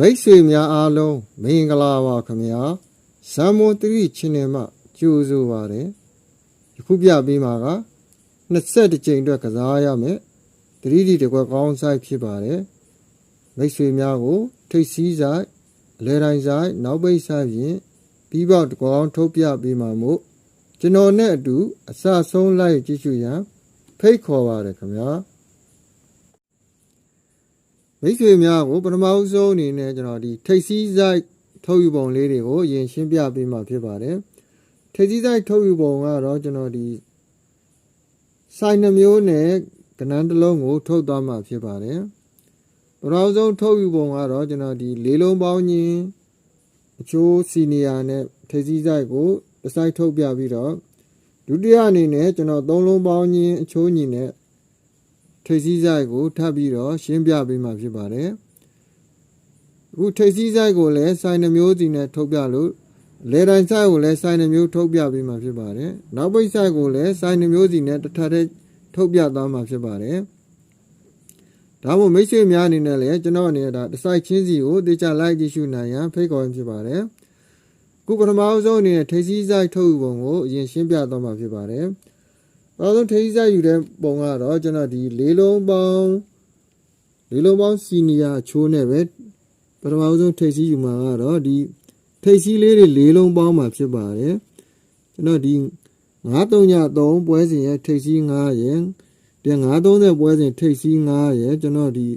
မိတ်ဆွေများအားလုံးမင်္ဂလာပါခင်ဗျာဇမ်မွန်တရီချင်းနယ်မှကြိုးဆိုပါတယ်ယခုပြပေးမှာက21ကြိမ်အတွက်ကစားရမယ်တရီဒီတကွက်ကောင်းဆိုင်ဖြစ်ပါတယ်မိတ်ဆွေများကို ထိတ်စည်းဆိုင်အလဲတိုင်းဆိုင်နောက်ပိတ်ဆိုင်ဖြင့်ပြီးပေါက်တကွက်ကောင်းထုတ်ပြပေးမှာမို့ကျွန်တော်နဲ့အတူအစဆုံးလိုက်ကြည့်ရှုရန်ဖိတ်ခေါ်ပါတယ်ခင်ဗျာ မိတ်ဆွေများကိုပထမဦးဆုံးအနေနဲ့ကျွန်တော်ဒီထိတ်စည်းဆိုင်ထုတ်ယူပုံလေးတွေကိုအရင်ရှင်းပြပေးမှာဖြစ်ပါတယ်ထိတ်စည်းဆိုင်ထုတ်ယူပုံကတော့ကျွန်တော်ဒီဆိုင်နှမျိုးနဲ့ကနန်းတစ်လုံးကို ထုတ်သွားမှာဖြစ်ပါတယ်ပထမဆုံးထုတ်ယူပုံကတော့ကျွန်တော်ဒီလေးလုံးပေါင်းချင်းအချိုးစီနီယာနဲ့ထိတ်စည်းဆိုင်ကိုတစ်ဆိုင်ထုတ်ပြပြီးတော့ဒုတိယအနေနဲ့ကျွန်တော်သုံးလုံးပေါင်းချင်းအချိုးညီနဲ့ ထိပ်စည်းဆိုင်ကိုထပ်ပြီးတော့ရှင်းပြပေးမှာဖြစ်ပါတယ်အခုထိပ်စည်းဆိုင်ကိုလည်းဆိုင်နှမျိုးစီနဲ့ထုတ်ပြလို့လေတိုင်းဆိုင်ကိုလည်းဆိုင်နှမျိုးထုတ်ပြပေးမှာဖြစ်ပါတယ်နောက်ပိတ်ဆိုင်ကိုလည်းဆိုင်နှမျိုးစီနဲ့တစ်ထပ်တည်းထုတ်ပြသွားမှာဖြစ်ပါတယ်ဒါမှမဟုတ်မိတ်ဆွေများအနေနဲ့လည်းကျွန်တော်အနေနဲ့ဒါတစ်ဆိုင်ချင်းစီကိုတေချာလိုက်ကြည့်ရှုနိုင်ရန်ဖိတ်ခေါ်ဖြစ်ပါတယ်ခုပထမအဆုံးအနေနဲ့ထိပ်စည်းဆိုင်ထုတ်ယူပုံကိုအရင်ရှင်းပြသွားမှာဖြစ်ပါတယ်။ နောက်ဆုံးထိန်းစားယူတဲ့ပုံကတော့ကျွန်တော်ဒီလေးလုံးပေါင်းလေးလုံးပေါင်းစီနီယာအချိုးနဲ့ပဲပထမဆုံးထိပ်စီးယူမှာကတော့ဒီထိပ်စီးလေးတွေလေးလုံးပေါင်းမှာဖြစ်ပါတယ်။ကျွန်တော်ဒီ933ပွဲစဉ်ရဲ့ထိပ်စီး9ရဲ့ဒီ930ပွဲစဉ်ထိပ်စီး9ရဲ့ကျွန်တော်ဒီ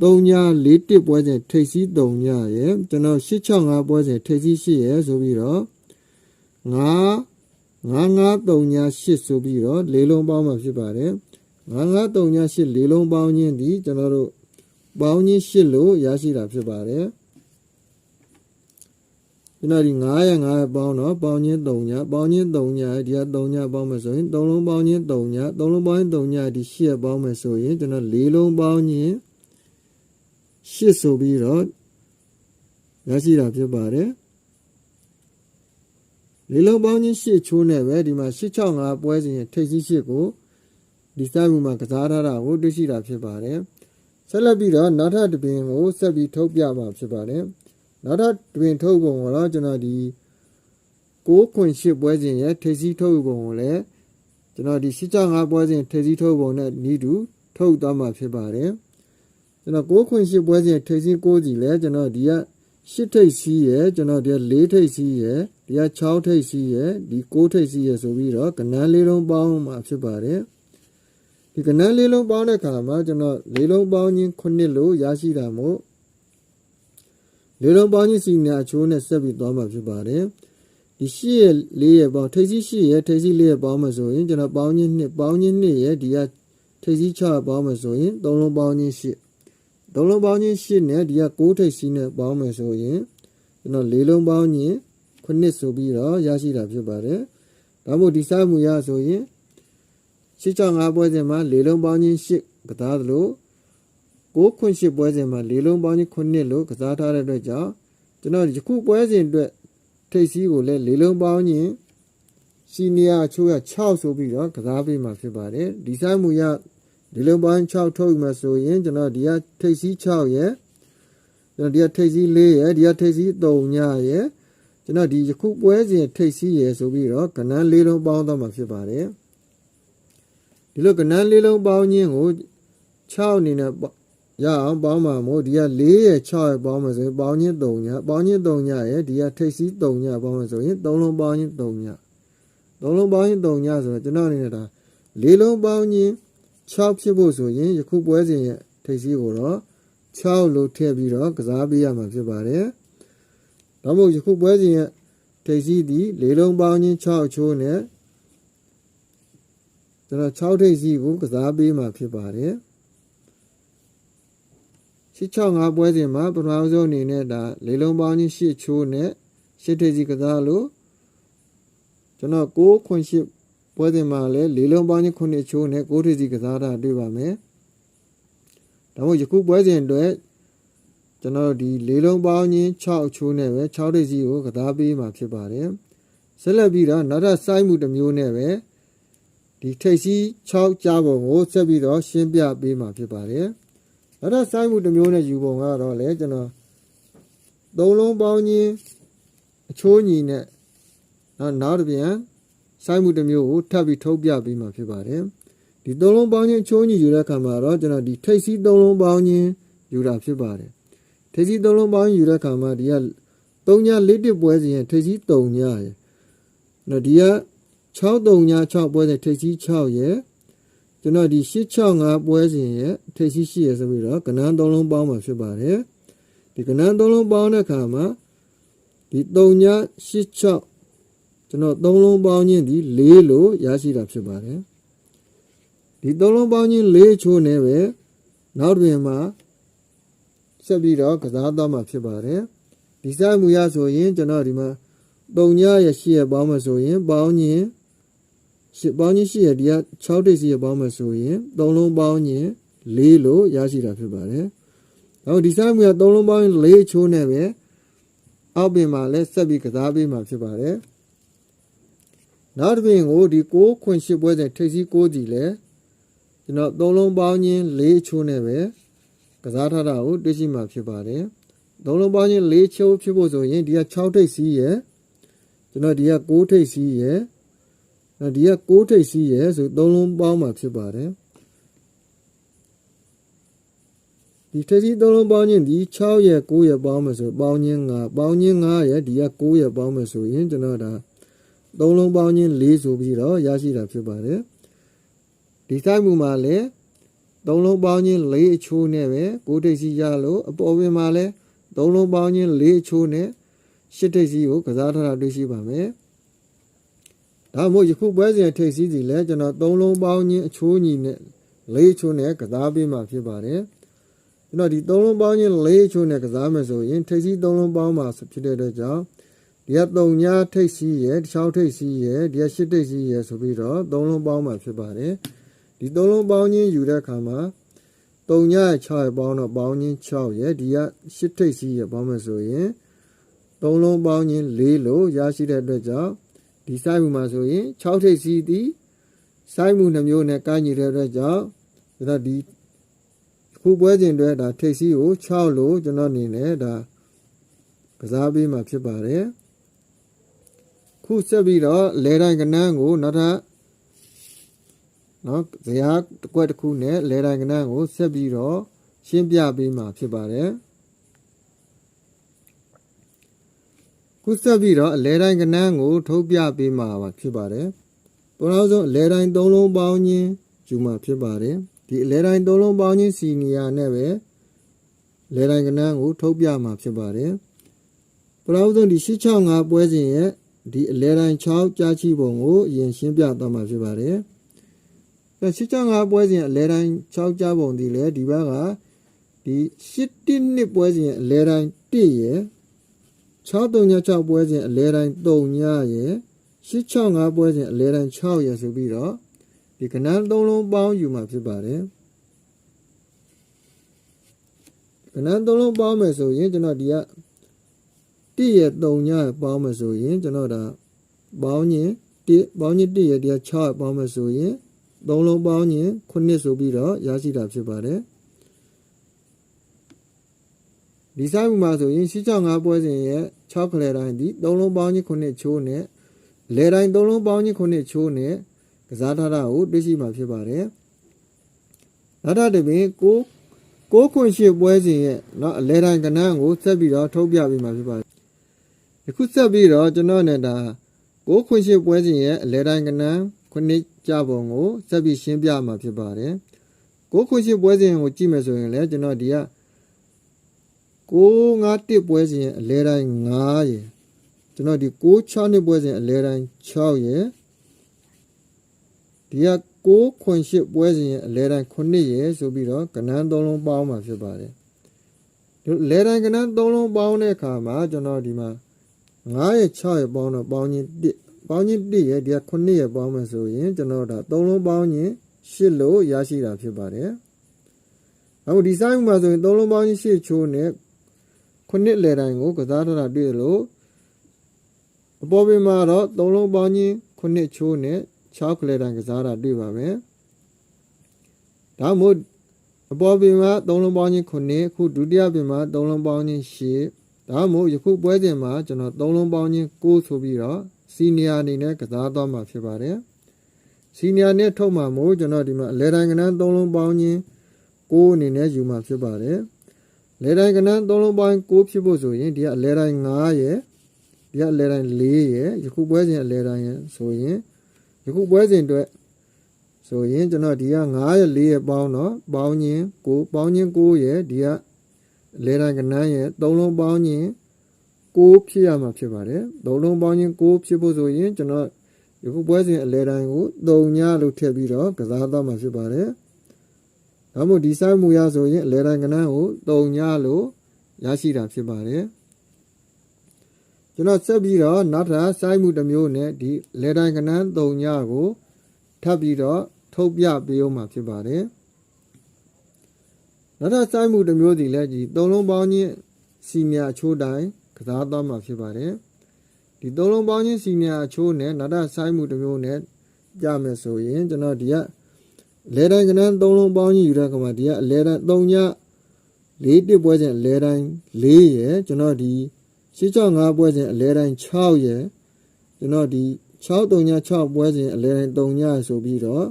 3941ပွဲစဉ်ထိပ်စီး3ညရဲ့ကျွန်တော်865ပွဲစဉ်ထိပ်စီး8ရဲ့ဆိုပြီးတော့9 9938ဆိုပြီးတော့လေးလုံးပေါင်းမှာဖြစ်ပါတယ်9938လေးလုံးပေါင်းခြင်းဒီကျွန်တော်တို့ပေါင်းခြင်း8လို့ရရှိတာဖြစ်ပါတယ်ကျွန်တော်ဒီ900 900ပေါင်းတော့ပေါင်းခြင်း3ညပေါင်းခြင်း3ညဒီက3ညပေါင်းမယ်ဆိုရင်3လုံးပေါင်းခြင်း3ည3လုံးပေါင်းခြင်း3ညဒီ8ပေါင်းမယ်ဆိုရင်ကျွန်တော်လေးလုံးပေါင်းခြင်း8ဆိုပြီးတော့ရရှိတာဖြစ်ပါတယ် လေးလုံးပေါင်းချင်းရှစ်ချိုးနဲ့ပဲဒီမှာ665ပွဲစဉ်ရဲ့ထိပ်စီးရှစ်ကိုဒီစိုက်မှုမှာကစားထားတာကိုတွေ့ရှိတာဖြစ်ပါတယ်ဆက်လက်ပြီးတော့နောက်ထပ်တစ်ပင်ကိုဆက်ပြီးထုတ်ပြမှာဖြစ်ပါတယ်နောက်ထပ်တစ်ပင်ထုတ်ပုံကတော့ကျွန်တော်ဒီ6ခွင်8ပွဲစဉ်ရဲ့ထိပ်စီးထုတ်ပုံကိုလည်းကျွန်တော်ဒီ665ပွဲစဉ်ထိပ်စီးထုတ်ပုံနဲ့နီးတူထုတ်သွားမှာဖြစ်ပါတယ်ကျွန်တော်6ခွင်8ပွဲစဉ်ထိပ်စီး6စီလဲကျွန်တော်ဒီကရှစ်ထိပ်စီးရယ်ကျွန်တော်ဒီက၄ထိပ်စီးရ ယ်ဒီက6ထိပ်စီးရယ်ဒီ9ထိပ်စီးရယ်ဆိုပြီးတော့ကနန်းလေးလုံးပေါင်းမှာဖြစ်ပါတယ်ဒီကနန်းလေးလုံးပေါင်းတဲ့ခါမှာကျွန်တော်လေးလုံးပေါင်းချင်း9လို့ရရှိတာမို့လေးလုံးပေါင်းချင်းစီညာအချိုးနဲ့ဆက်ပြီးသွားမှာဖြစ်ပါတယ်ဒီရှစ်ရယ်လေးရယ်ပေါင်းထိပ်စီးရှစ်ရယ်ထိပ်စီးလေးရယ်ပေါင်းမှာဆိုရင်ကျွန်တော်ပေါင်းချင်းနှစ်ပေါင်းချင်းနှစ်ရယ်ဒီကထိပ်စီး6ပေါင်းမှာဆိုရင်သုံးလုံးပေါင်းချင်းရှစ်သုံးလုံးပေါင်းချင်းရှစ်နဲ့ဒီက9ထိပ်စီးနဲ့ပေါင်းမယ်ဆိုရင်ကျွန်တော်လေးလုံးပေါင်းချင်း ခုနှစ်ဆိုပြီးတော့ရရှိတာဖြစ်ပါတယ်ဒါမို့ဒီစားမှုရဆိုရင်665ပွဲစဉ်မှာလေးလုံးပေါင်းချင်း8ကစားသလို6ခွင့်8ပွဲစဉ်မှာလေးလုံးပေါင်းချင်း9လို့ကစားထားတဲ့အတွက်ကြောင့်ကျွန်တော်ယခုပွဲစဉ်အတွက်ထိပ်စီးကိုလည်းလေးလုံးပေါင်းချင်းစီနီယာအချိုးရ6ဆိုပြီးတော့ကစားပေးမှာဖြစ်ပါတယ်ဒီစားမှုရဒီလုံးပေါင်း6ထုတ်မှဆိုရင်ကျွန်တော်ဒီကထိပ်စီး6ရဲ့ကျွန်တော်ဒီကထိပ်စီး4ရဲ့ဒီကထိပ်စီး3ညရဲ့ ကျွန်တော်ဒီယခုပွဲစဉ်ထိပ်စီးရယ်ဆိုပြီးတော့ကဏ္ဍ၄လုံးပေါင်းသွားမှာဖြစ်ပါတယ်ဒီလိုကဏ္ဍ၄လုံးပေါင်းခြင်းကို6အနေနဲ့ရအောင်ပေါင်းမှာမို့ဒီက4ရယ်6ရယ်ပေါင်းမှာဆိုရင်ပေါင်းခြင်း3ညပေါင်းခြင်း3ညရယ်ဒီကထိပ်စီး3ညပေါင်းမှာဆိုရင်3လုံးပေါင်းခြင်း3ည3လုံးပေါင်းခြင်း3ညဆိုတော့ကျွန်တော်အနေနဲ့ဒါ၄လုံးပေါင်းခြင်း6ဖြစ်ဖို့ဆိုရင်ယခုပွဲစဉ်ရဲ့ထိပ်စီးကိုတော့6လို့ထည့်ပြီးတော့ကစားပေးရမှာဖြစ်ပါတယ်။ ဒါမို့ယခုပွဲစဉ်ရဲ့ထိပ်စီးသည်လေးလုံးပေါင်းချင်း6အချိုးနဲ့ကျွန်တော်6ထိပ်စီးကိုကစားပေးမှာဖြစ်ပါတယ်။665ပွဲစဉ်မှာပထမဆုံးအနေနဲ့ဒါလေးလုံးပေါင်းချင်း8ချိုးနဲ့8ထိပ်စီးကစားလို့ကျွန်တော်6ခွန်8ပွဲစဉ်မှာလည်းလေးလုံးပေါင်းချင်း9ချိုးနဲ့6ထိပ်စီးကစားတာတွေ့ပါမယ်။ဒါမို့ယခုပွဲစဉ်အတွက် ကျွန်တော်ဒီလေးလုံးပေါင်းချင်း6အချိုးနဲ့ပဲ6ဒိတ်စီကိုကစားပေးမှာဖြစ်ပါတယ်ဆက်လက်ပြီးတော့နောက်ထပ်စိုင်းမှုတစ်မျိုးနဲ့ပဲဒီထိပ်စီ6ကြားပုံကိုဆက်ပြီးတော့ရှင်းပြပေးမှာဖြစ်ပါတယ်နောက်ထပ်စိုင်းမှုတစ်မျိုးနဲ့ယူပုံကတော့လေကျွန်တော်သုံးလုံးပေါင်းချင်းအချိုးညီနဲ့နောက်နောက်တစ်ပြန်စိုက်မှုတစ်မျိုးကိုထပ်ပြီးထုတ်ပြပေးမှာဖြစ်ပါတယ်ဒီသုံးလုံးပေါင်းချင်းအချိုးညီယူတဲ့အခါမှာတော့ကျွန်တော်ဒီထိပ်စီးသုံးလုံးပေါင်းချင်းယူတာဖြစ်ပါတယ် ထိပ်စီးသုံးလုံးပေါင်းယူတဲ့အခါမှာဒီက3ည4တစ်ပွဲစဉ်ထိပ်စီး3ညရယ်နော်ဒီက6 3ည6ပွဲစဉ်ထိပ်စီး6ရယ်ကျွန်တော်ဒီ865ပွဲစဉ်ရဲ့ထိပ်စီး8ရယ်ဆိုပြီးတော့ကဏ္ဍ3လုံးပေါင်းမှာဖြစ်ပါတယ်ဒီကဏ္ဍ3လုံးပေါင်းတဲ့အခါမှာဒီ3ည86ကျွန်တော်3လုံးပေါင်းခြင်းဒီ4လို့ရရှိတာဖြစ်ပါတယ်ဒီ3လုံးပေါင်းခြင်း4ချိုးနေပဲနောက်တွင်မှာ ဆက်ပြီးတော့ကစားသွားမှာဖြစ်ပါတယ်ဒီစိုက်မှုရဆိုရင်ကျွန်တော်ဒီမှာ3ညရဲ့8ရဲ့ပေါင်းမှာဆိုရင်ပေါင်းခြင်းရှစ်ပေါင်းခြင်းရှိရဒီက6တိတ်စီရပေါင်းမယ်ဆိုရင်3လုံးပေါင်းခြင်း4လို့ရရှိတာဖြစ်ပါတယ်။နောက်ဒီဆိုင်မှုက3လုံးပေါင်းရင်4ချိုးနဲ့ပဲအောက်ပင်မှာလည်းဆက်ပြီးကစားပေးမှာဖြစ်ပါတယ်။နောက်တစ်ပင်ကိုဒီ6ခွင်8ပွဲစဉ်ထိပ်စီး6စီလဲကျွန်တော်3လုံးပေါင်းခြင်း4ချိုးနဲ့ပဲ ကစားထားတာကိုတွေ့ရှိမှာဖြစ်ပါတယ်။3လုံးပေါင်းခြင်း4ချိုးဖြစ်ဖို့ဆိုရင်ဒီက6ထိပ်စီးရယ်ကျွန်တော်ဒီက6ထိပ်စီးရယ်နော်ဒီက6ထိပ်စီးရဲဆိုသုံးလုံးပေါင်းမှာဖြစ်ပါတယ်ဒီထိပ်စီးသုံးလုံးပေါင်းခြင်းဒီ6ရဲ့9ရဲ့ပေါင်းမယ်ဆိုပေါင်းခြင်း9ပေါင်းခြင်း9ရဲ့ဒီက9ရဲ့ပေါင်းမယ်ဆိုရင်ကျွန်တော်ဒါသုံးလုံးပေါင်းခြင်း4ဆိုပြီးတော့ရရှိတာဖြစ်ပါတယ်ဒီတိုင်းမူမှာလည်း သုံးလုံးပေါင်းခြင်း4အချိုးနဲ့ပဲ9ထိပ်စီးရလို့အပေါ်ပင်မှာလည်းသုံးလုံးပေါင်းခြင်း4အချိုးနဲ့10ထိပ်စီးကိုကစားထားတာတွေ့ရှိပါမယ်ဒါမှမဟုတ်ယခုပွဲစဉ်ထိပ်စည်းစီလဲကျွန်တော်သုံးလုံးပေါင်းခြင်းအချိုးညီနဲ့လေးချိုးနဲ့ကစားပေးမှာဖြစ်ပါတယ်ကျွန်တော်ဒီသုံးလုံးပေါင်းခြင်းလေးချိုးနဲ့ကစားမယ်ဆိုရင်ထိပ်စည်းသုံးလုံးပေါင်းမှာဖြစ်တဲ့အတွက်ကြောင့်ဒီက3ညထိပ်စည်းရယ်6ထိပ်စည်းရယ်ဒီက8ထိပ်စည်းရယ်ဆိုပြီးတော့သုံးလုံးပေါင်းမှာဖြစ်ပါတယ် ဒီသုံးလုံးပေါင်းခြင်းယူတဲ့အခါမှာ3ည6ရယ်ပေါင်းတော့ပေါင်းခြင်း6ရယ်ဒီက8ထိပ်စည်းရယ်ပေါင်းမယ်ဆိုရင်သုံးလုံးပေါင်းခြင်း4လို့ရရှိတဲ့အတွက်ကြောင့်ဒီစိုက်မှုမှာဆိုရင်6ထိပ်စီးသည်စိုက်မှုနှမျိုးနဲ့ကိုင်းညီတဲ့အတွက်ကြောင့်ဒါဒီခုပွဲစဉ်တွေဒါထိပ်စီးကို6လို့ကျွန်တော်အနေနဲ့ဒါကစားပေးမှာဖြစ်ပါတယ်ခုဆက်ပြီးတော့လဲတိုင်းကနန်းကိုနောက်ထပ် နော်ဇရာတစ်ကွက်တစ်ခုနဲ့လဲတိုင်းကနန်းကိုဆက်ပြီးတော့ရှင်းပြပေးမှာဖြစ်ပါတယ်ခုဆက်ပြီးတော့အလဲတိုင်းကနန်းကို ထုတ်ပြပေးမှာဖြစ်ပါတယ်။ပထမဆုံးအလဲတိုင်း၃လုံးပေါင်းခြင်းယူမှာဖြစ်ပါတယ်။ဒီအလဲတိုင်း၃လုံးပေါင်းခြင်းစီနီယာနဲ့ပဲလဲတိုင်းကနန်းကို ထုတ်ပြမှာဖြစ်ပါတယ်။ပထမဆုံးဒီ665ပွဲစဉ်ရဲ့ဒီအလဲတိုင်း6ကြားချိပုံကိုအရင်ရှင်းပြသွားမှာဖြစ်ပါတယ်။ အဲ665ပွဲစဉ်အလဲတိုင်း6ကြားပုံဒီလေဒီဘက်ကဒီ7နှစ်ပွဲစဉ်အလဲတိုင်း1ရဲ့636ပွဲစဉ်အလဲတိုင်း3ညရယ်865ပွဲစဉ်အလဲတိုင်း6ရယ်ဆိုပြီးတော့ဒီကဏ္ဍသုံးလုံးပေါင်းယူမှာဖြစ်ပါတယ်ကဏ္ဍသုံးလုံးပေါင်းမယ်ဆိုရင်ကျွန်တော်ဒီက1ရယ်3ညရယ်ပေါင်းမယ်ဆိုရင်ကျွန်တော်ဒါပေါင်းရင်1ပေါင်းရင်1ရယ်ဒီက6ရယ်ပေါင်းမယ်ဆိုရင် သုံးလုံးပေါင်းရင်9ဆိုပြီးတော့ရရှိတာဖြစ်ပါတယ်ဒီဆိုင်မှုမှာဆိုရင်665ပွဲစဉ်ရဲ့6ကလဲတိုင်းဒီ3လုံးပေါင်းချင်း9ချိုးနဲ့လဲတိုင်း3လုံးပေါင်းချင်း9ချိုးနဲ့ကစားထားတာကိုတွေ့ရှိမှာဖြစ်ပါတယ်နောက်ထပ်တစ်ပင်ကို6ခွန်ရှိပွဲစဉ်ရဲ့เนาะအလဲတိုင်းကဏ္ဍကိုဆက်ပြီးတော့ထုတ်ပြပေးမှာဖြစ်ပါတယ်ယခုဆက်ပြီးတော့ကျွန်တော်နဲ့ဒါ6ခွန်ရှိပွဲစဉ်ရဲ့အလဲတိုင်းကဏ္ဍ9 ကြပုံကိုဆက်ပြီးရှင်းပြမှာဖြစ်ပါတယ်6ခွန်ရှိပွဲစဉ်ကိုကြည့်မယ်ဆိုရင်လည်းကျွန်တော်ဒီက6 5တစ်ပွဲစဉ်အလဲတိုင်း9ရယ်ကျွန်တော်ဒီ6 6နှစ်ပွဲစဉ်အလဲတိုင်း6ရယ်ဒီက6ခွန်8ပွဲစဉ်အလဲတိုင်း9ရယ်ဆိုပြီးတော့ကဏ္ဍ3လုံးပေါင်းမှာဖြစ်ပါတယ်ဒီလဲတိုင်းကဏ္ဍ3လုံးပေါင်းတဲ့အခါမှာကျွန်တော်ဒီမှာ9ရယ်6ရယ်ပေါင်းတော့ပေါင်းချင်း1 ပေါင်းချင်း1ရယ်ဒီက9ရယ်ပေါင်းမယ်ဆိုရင်ကျွန်တော်ဒါ3လုံးပေါင်းချင်း8လို့ရရှိတာဖြစ်ပါတယ်အခုဒီဆိုင်မှာဆိုရင်3လုံးပေါင်းချင်း8ချိုးနဲ့ခုနှစ်လေတိုင်းကိုကစားထားတာတွေ့လို့အပေါ်ပင်မှာတော့သုံးလုံးပေါင်းချင်းခုနှစ်ချိုးနဲ့6ကလေတိုင်းကစားတာတွေ့ပါမယ်ဒါမို့အပေါ်ပင်မှာသုံးလုံးပေါင်းချင်းခုနှစ်ခုဒုတိယပင်မှာသုံးလုံးပေါင်းချင်း8ဒါမှမဟုတ်ယခုပွဲစဉ်မှာကျွန်တော်သုံးလုံးပေါင်းချင်း6ဆိုပြီးတော့ စီနီယာအနေနဲ့ကစားသွားမှာဖြစ်ပါတယ်စီနီယာနဲ့ထုတ်မှာမို့ကျွန်တော်ဒီမှာအလဲတိုင်းကနန်းသုံးလုံးပေါင်းချင်း6အနေနဲ့ယူမှာဖြစ်ပါတယ်လဲတိုင်းကနန်းသုံးလုံးပေါင်း6ဖြစ်ဖို့ဆိုရင်ဒီကအလဲတိုင်း9ရယ်ဒီကအလဲတိုင်း4ရယ်ယခုပွဲစဉ်အလဲတိုင်းရယ်ဆိုရင်ယခုပွဲစဉ်အတွက်ဆိုရင်ကျွန်တော်ဒီက9ရယ်4ရယ်ပေါင်းတော့ပေါင်းချင်း6ပေါင်းချင်း6ရယ်ဒီကလဲတိုင်းကနန်းရယ်သုံးလုံးပေါင်းချင်း 6ဖြစ်ရမှာဖြစ်ပါတယ်သုံးလုံးပေါင်းချင်း6ဖြစ်ဖို့ဆိုရင်ကျွန်တော်ယခုပွဲစဉ်အလဲတိုင်းကို3ညလို့ထည့်ပြီးတော့ကစားသွားမှာဖြစ်ပါတယ်ဒါမှမဟုတ်ဒီစိုက်မှုရဆိုရင်အလဲတိုင်းကနန်းကို3ညလို့ရရှိတာဖြစ်ပါတယ်ကျွန်တော်ဆက်ပြီးတော့နောက်ထပ်စိုက်မှုတစ်မျိုးနဲ့ဒီလဲတိုင်းကနန်း3ညကိုထပ်ပြီးတော့ထုတ်ပြပေးအောင်မှာဖြစ်ပါတယ်နောက်ထပ်စိုက်မှုတစ်မျိုးစီလဲဒီသုံးလုံးပေါင်းချင်းစီမြအချိုးတိုင်း ကစားသွားမှာဖြစ်ပါတယ်ဒီသုံးလုံးပေါင်းချင်းစီမြအချိုးနဲ့နောက်ထပ်စိုက်မှုတစ်မျိုးနဲ့ကြမယ်ဆိုရင်ကျွန်တော်ဒီကလဲတိုင်းကနန်းသုံးလုံးပေါင်းချင်းယူတဲ့အခါမှာဒီကအလဲတိုင်း3ည၄တစ်ပွဲစဉ်အလဲတိုင်း၄ရယ်ကျွန်တော်ဒီ665ပွဲစဉ်အလဲတိုင်း6ရယ်ကျွန်တော်ဒီ6 3ည6ပွဲစဉ်အလဲတိုင်း3ညဆိုပြီးတော့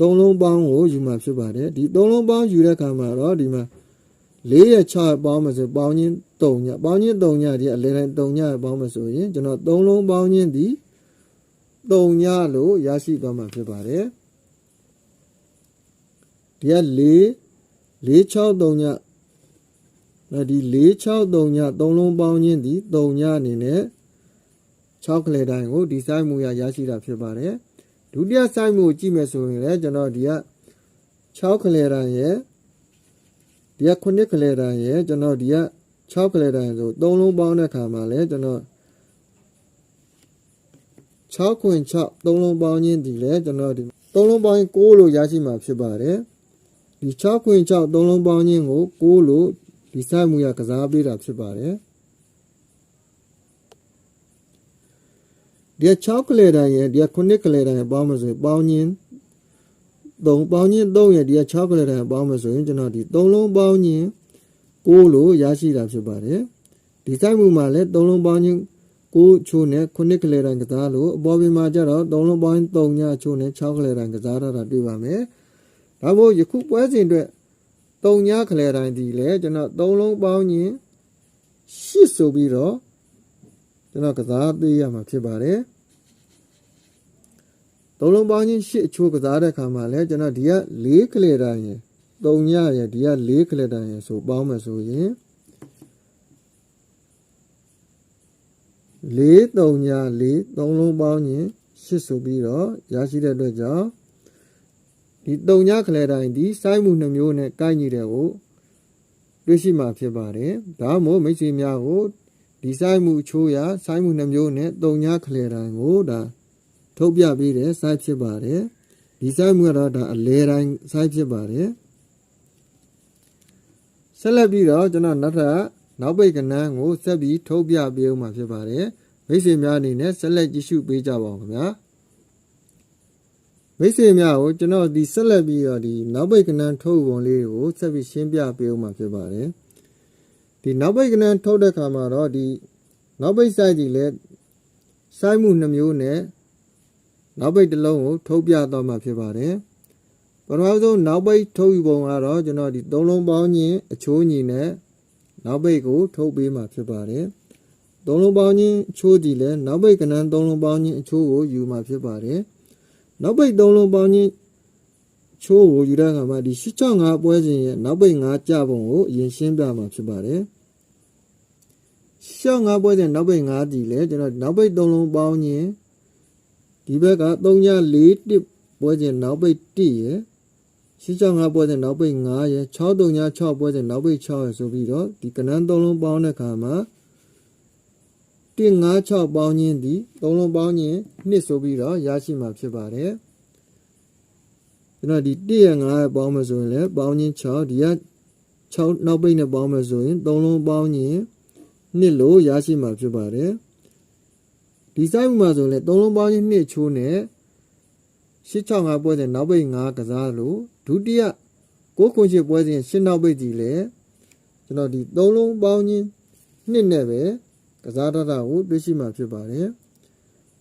သုံးလုံးပေါင်းကိုယူမှာဖြစ်ပါတယ်ဒီသုံးလုံးပေါင်းယူတဲ့အခါမှာတော့ဒီမှာ4ရက်6ရက်ပေါင်းမယ်ဆိုပေါင်းချင်း 3ညပေါင်းချင်း3ညဒီအလဲတိုင်း3ညပေါင်းမယ်ဆိုရင်ကျွန်တော်သုံးလုံးပေါင်းချင်းဒီ3ညလို့ရရှိသွားမှာဖြစ်ပါတယ်ဒီက4 463ညနော်ဒီ463ည3လုံးပေါင်းချင်းဒီ3ညအနေနဲ့6ကလေးတိုင်းကိုဒီစိုက်မှုရရရှိတာဖြစ်ပါတယ်ဒုတိယစိုက်မှုကိုကြည့်မယ်ဆိုရင်လည်းကျွန်တော်ဒီက6ကလေးတိုင်းရဲ့ဒီက9ကလေးတိုင်းရဲ့ကျွန်တော်ဒီက 6ကလေးတိုင်းဆို3လုံးပေါင်းတဲ့ခါမှာလည်းကျွန်တော်6ခွင်6 3လုံးပေါင်းချင်းဒီလည်းကျွန်တော်ဒီ3လုံးပေါင်း6လို့ရရှိမှာဖြစ်ပါတယ်ဒီ6ခွင်6 3လုံးပေါင်းချင်းကို6လို့ဒီစိုက်မှုရကစားပေးတာဖြစ်ပါတယ်ဒီ6ကလေးတိုင်းရဲ့ဒီ9ကလေးတိုင်းပေါင်းမဆိုပေါင်းချင်း3ပေါင်းချင်း3ရဲ့ဒီ6ကလေးတိုင်းပေါင်းမဆိုရင်ကျွန်တော်ဒီ3လုံးပေါင်းချင်း 6လို့ရရှိတာဖြစ်ပါတယ်ဒီစိုက်မှုမှာလည်း3လုံးပေါင်းချင်း6ချိုးနဲ့9ကလေးတိုင်းကစားလို့အပေါ်ပြင်မှာကျတော့3လုံးပေါင်း3ညချိုးနဲ့6ကလေးတိုင်းကစားရတာတွေ့ပါမယ်ဒါမို့ယခုပွဲစဉ်အတွက်3ညကလေးတိုင်းဒီလေကျွန်တော်3လုံးပေါင်းချင်း8ဆိုပြီးတော့ကျွန်တော်ကစားပေးရမှာဖြစ်ပါတယ်သုံးလုံးပေါင်းချင်း8အချိုးကစားတဲ့ခါမှာလဲကျွန်တော်ဒီက4ကလေးတိုင်းရယ် 3ညရယ်ဒီက4ကလေးတိုင်းရယ်ဆိုပေါင်းမယ်ဆိုရင်4 3ည4 3လုံးပေါင်းချင်း8ဆိုပြီးတော့ရရှိတဲ့အတွက်ကြောင့်ဒီ3ညကလေးတိုင်းဒီစိုက်မှုနှမျိုးနဲ့ကိုက်ညီတဲ့ကိုတွေ့ရှိမှာဖြစ်ပါတယ်ဒါမှမဟုတ်မိတ်ဆွေများကိုဒီစိုက်မှုချိုးရစိုက်မှုနှမျိုးနဲ့3ညကလေးတိုင်းကိုဒါထုတ်ပြပေးတဲ့ site ဖြစ်ပါတယ်ဒီ site မှာတော့ဒါအလဲတိုင်း site ဖြစ်ပါတယ် ဆက်လက်ပြီးတော့ကျွန်တော်နောက်ထပ်နောက်ပိတ်ကဏ္ဍကိုဆက်ပြီးထုတ်ပြပေးဦးမှာဖြစ်ပါတယ်မိတ်ဆွေများအနေနဲ့ဆက်လက်ကြည့်ရှုပေးကြပါဦးခင်ဗျာမိတ်ဆွေများကိုကျွန်တော်ဒီဆက်လက်ပြီးတော့ဒီနောက်ပိတ်ကဏ္ဍထုတ်ပုံလေးကိုဆက်ပြီးရှင်းပြပေးဦးမှာဖြစ်ပါတယ်ဒီနောက်ပိတ်ကဏ္ဍထုတ်တဲ့ခါမှာတော့ဒီနောက်ပိတ် site ကြီးလဲစိုက်မှုနှမျိုးနဲ့နောက်ပိတ်တစ်လုံးကိုထုတ်ပြသွားမှာဖြစ်ပါတယ် ပထမဆုံးနောက်ပိတ်ထုတ်ယူပုံကတော့ကျွန်တော်ဒီသုံးလုံးပေါင်းချင်းအချိုးညီနဲ့နောက်ပိတ်ကို ထုတ်ပေးမှာဖြစ်ပါတယ်သုံးလုံးပေါင်းချင်းအချိုးကြည့်လဲနောက်ပိတ်ကဏ္ဍသုံးလုံးပေါင်းချင်းအချိုးကိုယူမှာဖြစ်ပါတယ်နောက်ပိတ်သုံးလုံးပေါင်းချင်းချိုးကိုယူတဲ့အခါမှာဒီ665ပွဲစဉ်ရဲ့နောက်ပိတ်5ကြပုံကိုအရင်ရှင်းပြမှာဖြစ်ပါတယ်665ပွဲစဉ်နောက်ပိတ်5ကြည့်လဲကျွန်တော်နောက်ပိတ်သုံးလုံးပေါင်းချင်းဒီဘက်က3ည4တစ်ပွဲစဉ်နောက်ပိတ်1ရယ် 665ပွဲစဉ်နောက်ပိတ်9ရယ်63ည6ပွဲစဉ်နောက်ပိတ်6ရယ်ဆိုပြီးတော့ဒီကနန်း3လုံးပေါင်းတဲ့ခါမှာ156ပေါင်းခြင်းဒီ3လုံးပေါင်းခြင်း2ဆိုပြီးတော့ရရှိမှာဖြစ်ပါတယ်ကျွန်တော်ဒီ1ရယ်9ရယ်ပေါင်းမယ်ဆိုရင်လည်းပေါင်းခြင်း6ဒီက6နောက်ပိတ်နဲ့ပေါင်းမယ်ဆိုရင်3လုံးပေါင်းခြင်း2လို့ရရှိမှာဖြစ်ပါတယ်ဒီစိုက်မှုမှာဆိုရင်သုံးလုံးပေါင်းချင်းနှစ်ချိုးနဲ့ 865ပွဲစဉ်နောက်ပိတ်5ကစားလို့ဒုတိယ6ခွန်8ပွဲစဉ်8နောက်ပိတ်ကြီးလဲကျွန်တော်ဒီသုံးလုံးပေါင်းချင်းနှစ်နဲ့ပဲကစားတတ်တာကိုတွေ့ရှိမှာဖြစ်ပါတယ်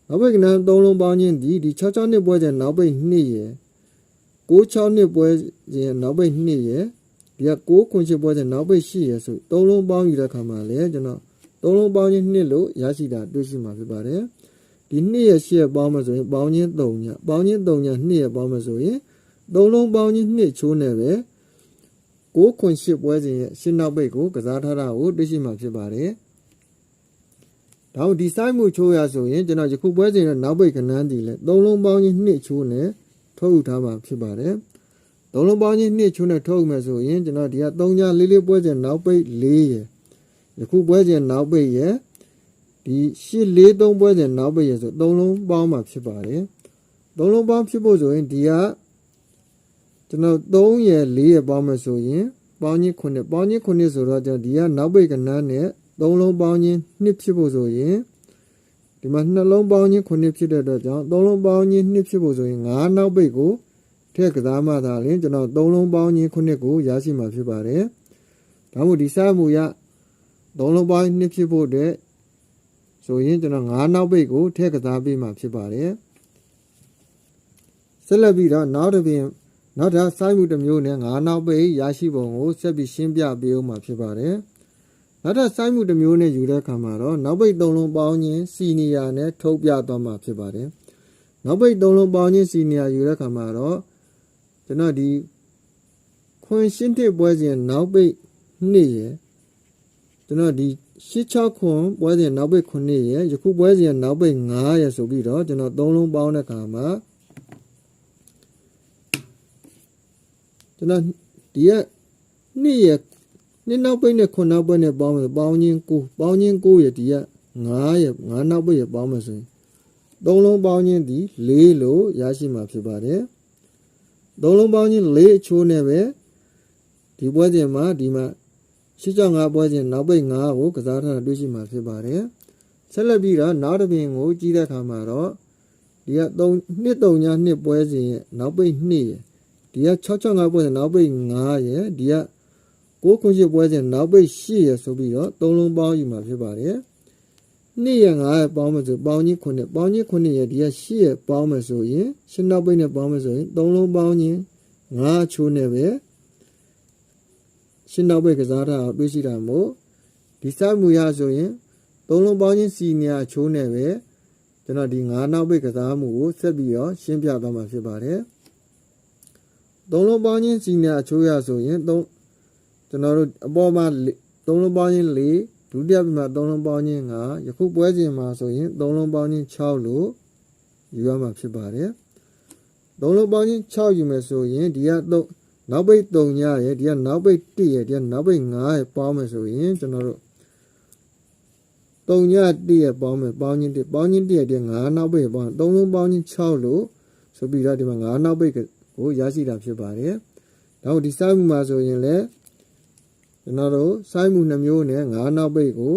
နောက်ပိတ်ကဏ္ဍသုံးလုံးပေါင်းခြင်းဒီဒီ66နှစ်ပွဲစဉ်နောက်ပိတ်2ရယ်96နှစ်ပွဲစဉ်နောက်ပိတ်2ရယ်ဒီက6ခွန်ရှိပွဲစဉ်နောက်ပိတ်8ရယ်ဆိုသုံးလုံးပေါင်းယူတဲ့အခါမှာလည်းကျွန်တော်သုံးလုံးပေါင်းခြင်း2လို့ရရှိတာတွေ့ရှိမှာဖြစ်ပါတယ် ဒီ2ရယ်8ရယ်ပေါင်းမှဆိုရင်ပေါင်းခြင်း3ညပေါင်းခြင်း3ည2ရယ်ပေါင်းမှဆိုရင်သုံးလုံးပေါင်းခြင်း2ချိုးနဲ့ပဲ6ခွန်8ပွဲစဉ်ရဲ့ရှင်းနောက်ပိတ်ကိုကစားထားတာကိုတွေ့ရှိမှာဖြစ်ပါတယ်။ဒါဒီစိုက်မှုချိုးရဆိုရင်ကျွန်တော်ယခုပွဲစဉ်ရဲ့နောက်ပိတ်ကဏ္ဍဒီလဲသုံးလုံးပေါင်းခြင်း2ချိုးနဲ့ထုတ်ယူထားမှာဖြစ်ပါတယ်။သုံးလုံးပေါင်းခြင်း2ချိုးနဲ့ထုတ်ယူမယ်ဆိုရင်ကျွန်တော်ဒီက3ညလေးလေးပွဲစဉ်နောက်ပိတ်4ရယ်ယခုပွဲစဉ်နောက်ပိတ်ရယ် ဒီ8 4 3ပွဲစဉ်နောက်ပိတ်ရယ်ဆိုသုံးလုံးပေါင်းမှာဖြစ်ပါတယ်။သုံးလုံးပေါင်းဖြစ်ဖို့ဆိုရင်ဒီကကျွန်တော်3ရယ်4ရယ်ပေါင်းမယ်ဆိုရင်ပေါင်းချင်း9ပေါင်းချင်း9ဆိုတော့ကျွန်တော်ဒီကနောက်ပိတ်ကဏ္ဍနဲ့3လုံးပေါင်းချင်း2ဖြစ်ဖို့ဆိုရင်ဒီမှာနှလုံးပေါင်းချင်း9ဖြစ်တဲ့အတွက်ကြောင့်3လုံးပေါင်းချင်း2ဖြစ်ဖို့ဆိုရင်9နောက်ပိတ်ကိုထည့်ကစားမှသာလျှင်ကျွန်တော်3လုံးပေါင်းချင်း9ကိုရရှိမှာဖြစ်ပါတယ်ဒါမှမဟုတ်ဒီစားမှုရ3လုံးပေါင်း2ဖြစ်ဖို့အတွက် ဆိုရင်ကျွန်တော်9နောက်ပိတ်ကိုထည့်ကစားပေးမှာဖြစ်ပါတယ်ဆက်လက်ပြီးတော့နောက်တစ်ပြင်နောက်ထပ်စိုက်မှုတစ်မျိုးနဲ့ငါးနောက်ပိတ်ရရှိပုံကိုဆက်ပြီးရှင်းပြပေးဦးမှာဖြစ်ပါတယ်။နောက်ထပ်စိုက်မှုတစ်မျိုးနဲ့ယူတဲ့အခါမှာတော့နောက်ပိတ်သုံးလုံးပေါင်းခြင်းစီနီယာနဲ့ထုတ်ပြသွားမှာဖြစ်ပါတယ်။နောက်ပိတ်သုံးလုံးပေါင်းခြင်းစီနီယာယူတဲ့အခါမှာတော့ကျွန်တော်ဒီခွန်ရှင်းတစ်ပွဲစဉ်နောက်ပိတ်နှစ်ရယ်ကျွန်တော်ဒီ 86ခွန်ပွဲစဉ်နောက်ပိတ်9ရယ်ယခုပွဲစဉ်နောက်ပိတ်9ရယ်ဆိုပြီးတော့ကျွန်တော်သုံးလုံးပေါင်းတဲ့အခါမှာကျွန်တော်ဒီကနှစ်ရနှစ်နောက်ပိတ်နဲ့ခုနောက်ပိတ်နဲ့ပေါင်းမယ်ပေါင်းချင်း9ပေါင်းချင်း9ရဒီက9ရ9နောက်ပိတ်ရပေါင်းမယ်ဆိုရင်သုံးလုံးပေါင်းချင်းဒီ4လို့ရရှိမှာဖြစ်ပါတယ်သုံးလုံးပေါင်းချင်း4အချိုးနဲ့ပဲဒီပွဲစဉ်မှာဒီမှာ 6.5ပွဲစဉ်နောက်ပိတ်9ကိုကစားထားတာတွေ့ရှိမှာဖြစ်ပါတယ်ဆက်လက်ပြီးတော့နောက်တစ်ပြင်ကိုကြီးတဲ့အခါမှာတော့ဒီက3နှစ်3ညနှစ်ပွဲစဉ်ရဲ့နောက်ပိတ်2ရဒီက665ပွဲစဉ်နောက်ပိတ်9ရယ်ဒီက6ခုရှိပွဲစဉ်နောက်ပိတ်8ရယ်ဆိုပြီးတော့သုံးလုံးပေါင်းယူမှာဖြစ်ပါတယ်2ရယ်9ရယ်ပေါင်းမယ်ဆိုပေါင်းချင်း9ပေါင်းချင်း9ရယ်ဒီက8ရယ်ပေါင်းမယ်ဆိုရင်ရှင်းနောက်ပိတ်နဲ့ပေါင်းမယ်ဆိုရင်သုံးလုံးပေါင်းချင်း9ချိုးနဲ့ပဲ ရှင်းနောက်ပိတ်ကစားတာတွေ့ရှိတာမို့ဒီစမှုရဆိုရင်သုံးလုံးပေါင်းချင်းစီနီယာချိုးနဲ့ပဲကျွန်တော်ဒီ9နောက်ပိတ်ကစားမှုကိုဆက်ပြီးတော့ရှင်းပြသွားမှာဖြစ်ပါတယ်သုံးလုံးပေါင်းချင်းစီနီယာအချိုးရဆိုရင်သုံးကျွန်တော်တို့အပေါ်မှာသုံးလုံးပေါင်းချင်း၄ဒုတိယပြမှာသုံးလုံးပေါင်းချင်း5ယခုပွဲစဉ်မှာဆိုရင်သုံးလုံးပေါင်းချင်း6လို့ယူရမှာဖြစ်ပါတယ်သုံးလုံးပေါင်းချင်း6ယူမယ်ဆိုရင်ဒီကသုံး နောက်ပိတ်3ညရယ်ဒီကနောက်ပိတ်1ရယ်ဒီကနောက်ပိတ်5ရယ်ပေါင်းမယ်ဆိုရင်ကျွန်တော်တို့3ည1ရယ်ပေါင်းမယ်ပေါင်းချင်း1ပေါင်းချင်း1ရယ်ဒီ5နောက်ပိတ်ပေါင်း3လုံးပေါင်းချင်း6လို့ဆိုပြီးတော့ဒီမှာ5နောက်ပိတ်ကိုရရှိတာဖြစ်ပါတယ်။နောက်ဒီစိုက်မှုမှာဆိုရင်လည်းကျွန်တော်တို့စိုက်မှုနှမျိုးနဲ့၅နောက်ပိတ်ကို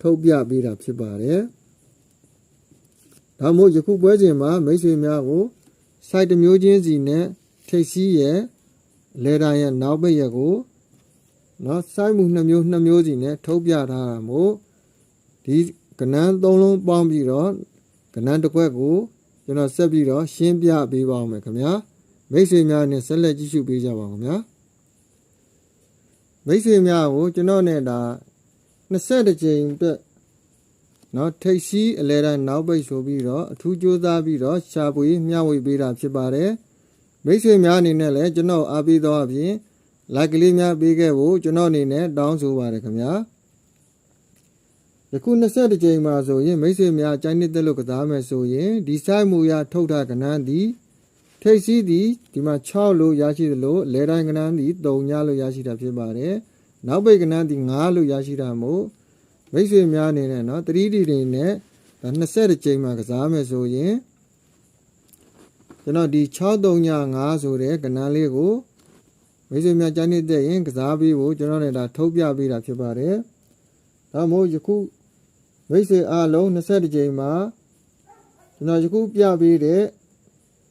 ထုတ်ပြပေးတာဖြစ်ပါတယ်။ဒါမို့ယခုပွဲစဉ်မှာမိတ်ဆွေများကိုစိုက်တစ်မျိုးချင်းစီနဲ့ထိတ်စီးရဲ့ လေတာရဲ့နောက်ပိတ်ရဲ့ကိုနော်စိုက်မှုနှမျိုးနှမျိုးစီနဲ့ထုတ်ပြထားတာမို့ဒီကနန်းသုံးလုံးပေါင်းပြီးတော့ကနန်းတစ်ခွက်ကိုကျွန်တော်ဆက်ပြီးတော့ရှင်းပြပေးပါအောင်မယ်ခင်ဗျာမိတ်ဆွေများနဲ့ဆက်လက်ကြည့်ရှုပေးကြပါဦးခင်ဗျာမိတ်ဆွေများကိုကျွန်တော်နဲ့ဒါ20ကြိမ်အတွက်နော်ထိတ်စီးအလဲတိုင်းနောက်ပိတ်ဆိုပြီးတော့အထူးကြိုးစားပြီးတော့ရှာဖွေမျှဝေပေးတာဖြစ်ပါတယ် မိတ်ဆွေများအနေနဲ့လည်းကျွန်တော်အားပေးသောအပြင် like ကလေးများပေးခဲ့ဖို့ကျွန်တော်အနေနဲ့တောင်းဆိုပါတယ်ခင်ဗျာယခု20ကြိမ်မှာဆိုရင်မိတ်ဆွေများကြိုင်းနေတဲ့လို့ကစားမယ်ဆိုရင်ဒီဆိုင်မူရထုတ်ထားကဏ္ဍသည်ထိတ်စီးသည်ဒီမှာ6လို့ရရှိသလိုလဲတိုင်းကဏ္ဍသည်3ညလို့ရရှိတာဖြစ်ပါတယ်နောက်ပိတ်ကဏ္ဍသည်9လို့ရရှိတာမို့မိတ်ဆွေများအနေနဲ့နော် 3D တွေနဲ့ဒါ20ကြိမ်မှာကစားမယ်ဆိုရင် ကျွန်တော်ဒီ6395ဆိုတဲ့ကဏ္ဍလေးကိုမိတ်ဆွေများကြိုင်းနေတဲ့ရင်ကစားပြီးဖို့ကျွန်တော်လည်းဒါထုတ်ပြပေးတာဖြစ်ပါတယ်ဒါမို့ယခုမိတ်ဆွေအားလုံး20ကြိမ်မှာကျွန်တော်ယခုပြပေးတဲ့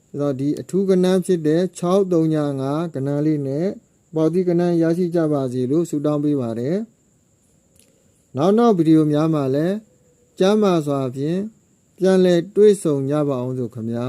ကျွန်တော်ဒီအထူးကဏ္ဍဖြစ်တဲ့6395ကဏ္ဍလေးနဲ့ပေါ်တိကဏ္ဍရရှိကြပါစေလို့ဆုတောင်းပေးပါတယ်နောက်နောက်ဗီဒီယိုများမှာလည်းကျမ်းမာစွာဖြင့်ပြန်လည်တွေ့ဆုံကြပါအောင်ဆိုခမညာ